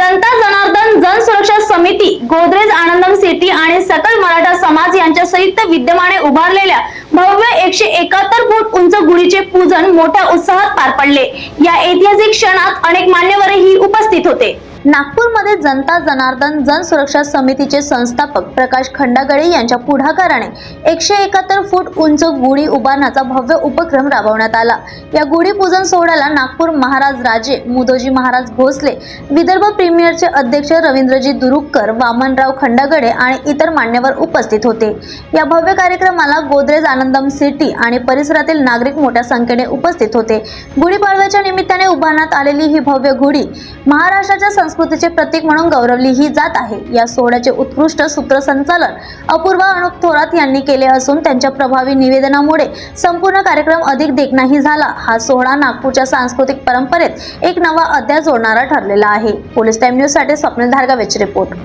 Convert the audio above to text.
जनता जनार्दन जन सुरक्षा समिती गोदरेज आनंदम सिटी आणि सकल मराठा समाज यांच्या संयुक्त विद्यमाने उभारलेल्या भव्य एकशे एकाहत्तर फूट उंच गुढीचे पूजन मोठ्या उत्साहात पार पडले. या ऐतिहासिक क्षणात अनेक मान्यवरही उपस्थित होते. नागपूरमध्ये जनता जनार्दन जन सुरक्षा समितीचे संस्थापक प्रकाश खंडागळे यांच्या पुढाकाराने एकशे एकाहत्तर फूट उंच गुढी उभारण्याचा भव्य उपक्रम राबवण्यात आला. या गुढी पूजन सोहळ्याला नागपूर महाराज राजे मुदोजी महाराज भोसले विदर्भ प्रीमियरचे अध्यक्ष रवींद्रजी दुरुक्कर वामनराव खंडागळे आणि इतर मान्यवर उपस्थित होते. या भव्य कार्यक्रमाला गोदरेज आनंदम सिटी आणि परिसरातील नागरिक मोठ्या संख्येने उपस्थित होते. गुढीपाडव्याच्या निमित्ताने उभारण्यात आलेली ही भव्य गुढी महाराष्ट्राच्या संस्कृतीचे प्रतीक म्हणून गौरवलीही जात आहे. या सोहळ्याचे उत्कृष्ट सूत्रसंचालन अपूर्वा अनुप थोरात यांनी केले असून त्यांच्या प्रभावी निवेदनामुळे संपूर्ण कार्यक्रम अधिक देखणाही झाला. हा सोहळा नागपूरच्या सांस्कृतिक परंपरेत एक नवा अध्याय जोडणारा ठरलेला आहे. पोलीस टाइम न्यूजसाठी स्वप्नील धारगावेचे रिपोर्ट.